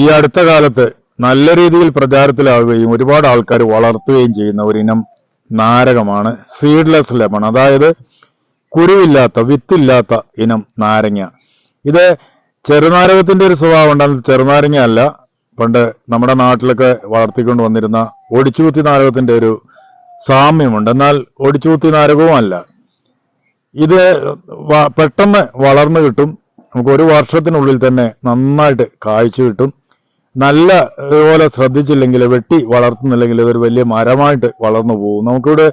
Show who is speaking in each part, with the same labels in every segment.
Speaker 1: ഈ അടുത്ത കാലത്ത് നല്ല രീതിയിൽ പ്രചാരത്തിലാവുകയും ഒരുപാട് ആൾക്കാർ വളർത്തുകയും ചെയ്യുന്ന ഒരു ഇനം നാരകമാണ്. സീഡ്ലെസ് ലെമൺ അതായത് കുരുവില്ലാത്ത വിത്തില്ലാത്ത ഇനം നാരങ്ങ. ഇത് ചെറുനാരകത്തിന്റെ ഒരു സ്വഭാവം ഉണ്ടാകുന്നത് ചെറുനാരങ്ങ അല്ല. പണ്ട് നമ്മുടെ നാട്ടിലൊക്കെ വളർത്തിക്കൊണ്ട് വന്നിരുന്ന ഒടിച്ചുകുത്തി നാരകത്തിന്റെ ഒരു സാമ്യമുണ്ട്. എന്നാൽ ഒടിച്ചുകുത്തി നാരകവും അല്ല. ഇത് പെട്ടെന്ന് വളർന്നു കിട്ടും. നമുക്ക് ഒരു വർഷത്തിനുള്ളിൽ തന്നെ നന്നായിട്ട് കാഴ്ച കിട്ടും. നല്ല പോലെ ശ്രദ്ധിച്ചില്ലെങ്കിൽ വെട്ടി വളർത്തുന്നില്ലെങ്കിൽ ഇതൊരു വലിയ മരമായിട്ട് വളർന്നു പോകും നമുക്കിവിടെ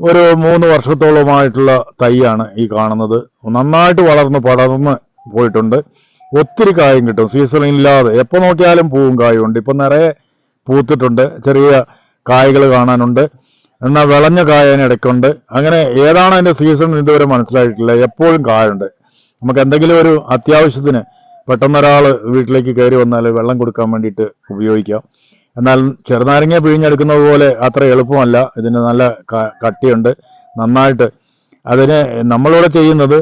Speaker 1: ഒരു മൂന്ന് വർഷത്തോളമായിട്ടുള്ള തൈയാണ് ഈ കാണുന്നത്. നന്നായിട്ട് വളർന്ന് പടർന്ന് പോയിട്ടുണ്ട്. ഒത്തിരി കായും കിട്ടും. സീസൺ ഇല്ലാതെ എപ്പോൾ നോക്കിയാലും പൂവും കായും ഉണ്ട്. ഇപ്പം നിറയെ പൂത്തിട്ടുണ്ട്. ചെറിയ കായകൾ കാണാനുണ്ട്. എന്നാൽ വിളഞ്ഞ കായന് ഇടയ്ക്കുണ്ട്. അങ്ങനെ ഏതാണ് അതിന്റെ സീസൺ ഇതുവരെ മനസ്സിലായിട്ടില്ല. എപ്പോഴും കായുണ്ട്. നമുക്ക് എന്തെങ്കിലും ഒരു അത്യാവശ്യത്തിന് പെട്ടെന്ന് ഒരാൾ വീട്ടിലേക്ക് കയറി വന്നാൽ വെള്ളം കൊടുക്കാൻ വേണ്ടിയിട്ട് ഉപയോഗിക്കാം. എന്നാൽ ചെറുനാരങ്ങ പിഴിഞ്ഞെടുക്കുന്നത് പോലെ അത്ര എളുപ്പമല്ല. ഇതിന് നല്ല കട്ടിയുണ്ട്. നന്നായിട്ട് അതിന് നമ്മളിവിടെ ചെയ്യുന്നത്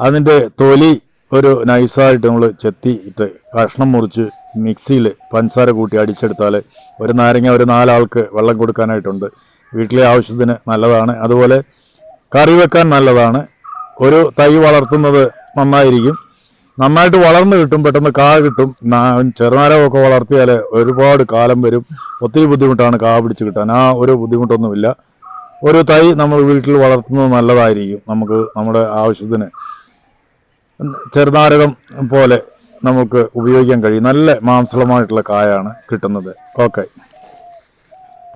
Speaker 1: അതിന്റെ തൊലി ഒരു നൈസായിട്ട് നമ്മൾ ചെത്തിയിട്ട് കഷ്ണം മുറിച്ച് മിക്സിയിൽ പഞ്ചസാര കൂട്ടി അടിച്ചെടുത്താൽ ഒരു നാരങ്ങ ഒരു നാലാൾക്ക് വെള്ളം കൊടുക്കാനായിട്ടുണ്ട്. വീട്ടിലെ ആവശ്യത്തിന് നല്ലതാണ്. അതുപോലെ കറി വെക്കാൻ നല്ലതാണ്. ഒരു തൈ വളർത്തുന്നത് നന്നായിരിക്കും. നന്നായിട്ട് വളർന്നു കിട്ടും പെട്ടെന്ന് കാ കിട്ടും. ചെറുനാരമൊക്കെ വളർത്തിയാൽ ഒരുപാട് കാലം വരും. ഒത്തിരി ബുദ്ധിമുട്ടാണ് കാ പിടിച്ച് കിട്ടാൻ. ആ ഒരു ബുദ്ധിമുട്ടൊന്നുമില്ല. ഒരു തൈ നമ്മൾ വീട്ടിൽ വളർത്തുന്നത് നല്ലതായിരിക്കും നമുക്ക് നമ്മുടെ ആവശ്യത്തിന്. ചെറുനാരകം പോലെ നമുക്ക് ഉപയോഗിക്കാൻ കഴിയും. നല്ല മാംസളമായിട്ടുള്ള കായാണ് കിട്ടുന്നത്. ഓക്കെ.